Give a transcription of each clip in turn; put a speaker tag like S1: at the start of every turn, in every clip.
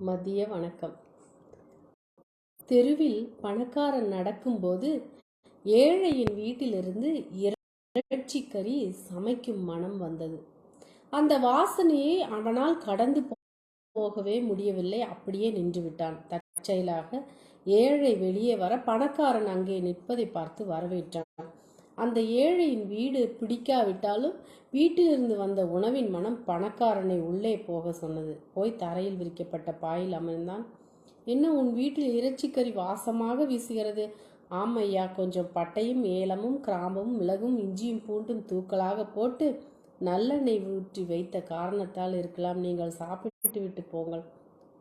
S1: மதிய வணக்கம். தெருவில் பணக்காரன் நடக்கும்போது ஏழையின் வீட்டிலிருந்து இறைச்சிக்கறி சமைக்கும் மனம் வந்தது. அந்த வாசனையை அவனால் கடந்து போகவே முடியவில்லை. அப்படியே நின்று விட்டான். தற்செயலாக ஏழை வெளியே வர பணக்காரன் அங்கே நிற்பதை பார்த்து வரவேற்றான். அந்த ஏழையின் வீடு பிடிக்காவிட்டாலும் வீட்டிலிருந்து வந்த உணவின் மனம் பணக்காரனை உள்ளே போக சொன்னது. போய் தரையில் விரிக்கப்பட்ட பாயில் அமர்ந்தான். என்ன உன் வீட்டில் இறைச்சிக்கறி வாசமாக வீசுகிறது? ஆமையா கொஞ்சம் பட்டையும் ஏலமும் கிராம்பும் மிளகும் இஞ்சியும் பூண்டும் தூக்கலாக போட்டு நல்லெண்ணெய் ஊற்றி வைத்த காரணத்தால் இருக்கலாம் நீங்கள் சாப்பிட்டு விட்டு போங்கள்.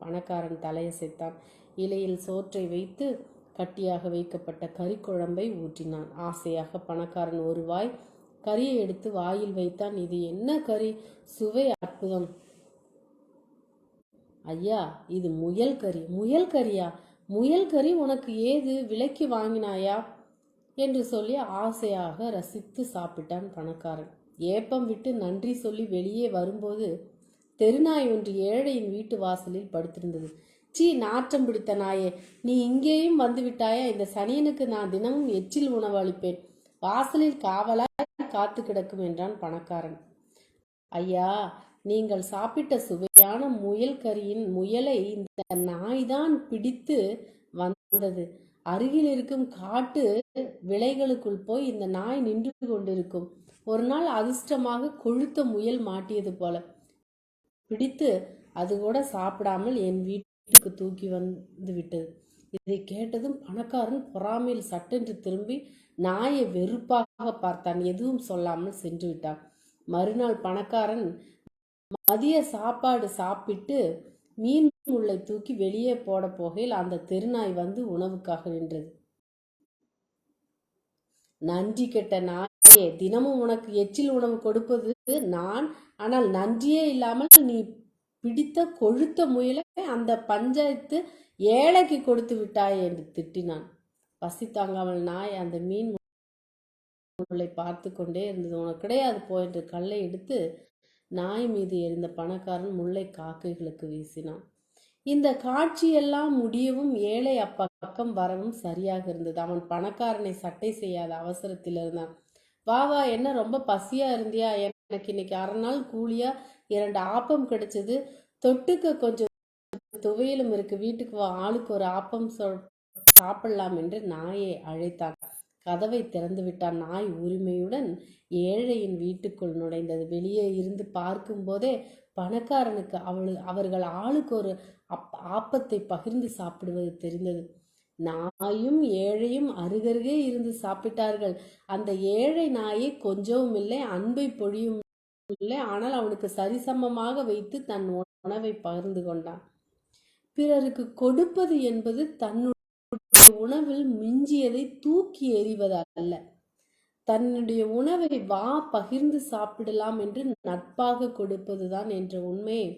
S1: பணக்காரன் தலையசைத்தான். இலையில் சோற்றை வைத்து கட்டியாக வைக்கப்பட்ட கறி குழம்பை ஊற்றினான். ஆசையாக பணக்காரன் ஒரு வாய் கறியை எடுத்து வாயில் வைத்தான். இது என்ன கறி? சுவை அற்புதம். ஐயா இது முயல் கறி. முயல் கறியா? முயல் கறி உனக்கு ஏது? விலைக்கு வாங்கினாயா? என்று சொல்லி ஆசையாக ரசித்து சாப்பிட்டான் பணக்காரன். ஏப்பம் விட்டு நன்றி சொல்லி வெளியே வரும்போது தெருநாய் ஒன்று ஏழையின் வீட்டு வாசலில் படுத்திருந்தது. சீ நாற்றம் பிடித்த நாயே நீ இங்கேயும் வந்து விட்டாயா இந்த சனியனுக்கு நான் தினமும் எச்சில் உணவு அளிப்பேன். வாசலில் காவலாய் காத்து கிடக்கும் என்றான் பணக்காரன். ஐயா நீங்கள் சாப்பிட்ட சுவையான முயல் கறியின் முயலை இந்த நாய்தான் பிடித்து வந்தது. அருகில் இருக்கும் காட்டு விலைகளுக்குள் போய் இந்த நாய் நின்று கொண்டிருக்கும். ஒரு நாள் அதிர்ஷ்டமாக கொழுத்த முயல் மாட்டியது போல. பிடித்து அது கூட சாப்பிடாமல் என் வீட்டு வீட்டுக்கு தூக்கி வந்து விட்டது இதை கேட்டதும் பணக்காரன் பொறாமையில் சட்டென்று திரும்பி நாயை வெறுப்பாக பார்த்தான். எதுவும் சொல்லாமல் சென்று விட்டான். மறுநாள் பணக்காரன் மதிய சாப்பாடு சாப்பிட்டு மீன் முள்ளை தூக்கி வெளியே போட போகையில் அந்த தெருநாய் வந்து உணவுக்காக நின்றது. நன்றி கெட்ட நாயே தினமும் உனக்கு எச்சில் உணவு கொடுப்பது நான் ஆனால் நன்றியே இல்லாமல் நீ பிடித்த கொழுத்த முயலை அந்த பஞ்சாயத்து ஏழைக்கு கொடுத்து விட்டாய் என்று திட்டினான். பசி தாங்காமல் நாய். அந்த மீன் முள்ளை பார்த்து கொண்டே இருந்தது. உனக்கு கிடையாது போ என்று கல்லை எடுத்து நாய் மீது எரிந்த பணக்காரன் முல்லை காக்கைகளுக்கு வீசினான். இந்த காட்சியெல்லாம் முடியவும் ஏழை அப்பக்கம் வரவும் சரியாக இருந்தது. அவன் பணக்காரனை சட்டை செய்யாத அவசரத்தில் இருந்தான். வா வா என்ன ரொம்ப பசியா இருந்தியா? எனக்கு இன்னைக்கு அரை நாள் கூலியா இரண்டு ஆப்பம் கிடைச்சது. தொட்டுக்க கொஞ்சம் துவையிலும் இருக்கு. வீட்டுக்கு வா ஆளுக்கு ஒரு ஆப்பம் சாப்பிடலாம் என்று நாயை அழைத்தான் கதவை திறந்து விட்டான். நாய் உரிமையுடன் ஏழையின் வீட்டுக்குள் நுழைந்தது. வெளியே இருந்து பார்க்கும் போதே பணக்காரனுக்கு அவள் அவர்கள் ஆளுக்கு ஒரு அப் ஆப்பத்தை பகிர்ந்து சாப்பிடுவது தெரிந்தது. நாயும் ஏழையும் அருகருகே இருந்து சாப்பிட்டார்கள். அந்த ஏழை நாயை கொஞ்சவும் இல்லை அன்பை பொழியும் இல்லை ஆனால் அவனுக்கு சரிசமமாக வைத்து தன் உணவை பகிர்ந்து கொண்டான். பிறருக்கு கொடுப்பது என்பது தன்னுடைய உணவில் மிஞ்சியதை தூக்கி எறிவதல்ல. தன்னுடைய உணவை வா பகிர்ந்து சாப்பிடலாம் என்று நட்பாக கொடுப்பதுதான் என்ற உண்மையை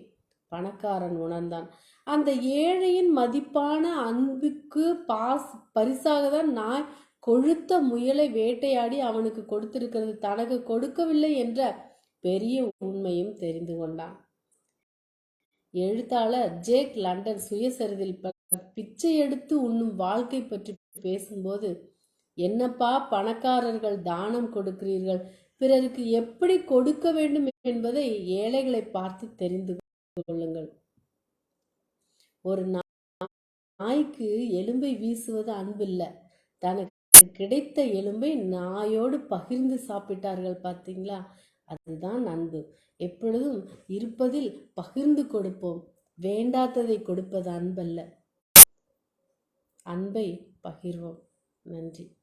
S1: பணக்காரன் உணர்ந்தான். அந்த ஏழையின் மதிப்பான அன்புக்கு பாஸ் பரிசாக தான் நான் கொழுத்த முயலை வேட்டையாடி அவனுக்கு கொடுத்திருக்கிறது. தனக்கு கொடுக்கவில்லை என்ற பெரிய உண்மையும் தெரிந்து கொண்டான். எழுத்தாளர் ஜேக் லண்டன் சுயசரிதில் பிச்சை எடுத்து உண்ணும் வாழ்க்கை பற்றி பேசும்போது என்னப்பா பணக்காரர்கள் தானம் கொடுக்கிறீர்கள்? பிறருக்கு எப்படி கொடுக்க வேண்டும் என்பதை ஏழைகளை பார்த்து தெரிந்து கொள்ளுங்கள் ஒரு நாய்க்கு எலும்பை வீசுவது அன்பில்ல. தனக்கு கிடைத்த எலும்பை நாயோடு பகிர்ந்து சாப்பிட்டார்கள் பார்த்தீங்களா? அதுதான் அன்பு. எப்பொழுதும் இருப்பதில் பகிர்ந்து கொடுப்போம். வேண்டாததை கொடுப்பது அன்பல்ல. அன்பை பகிர்வோம். நன்றி.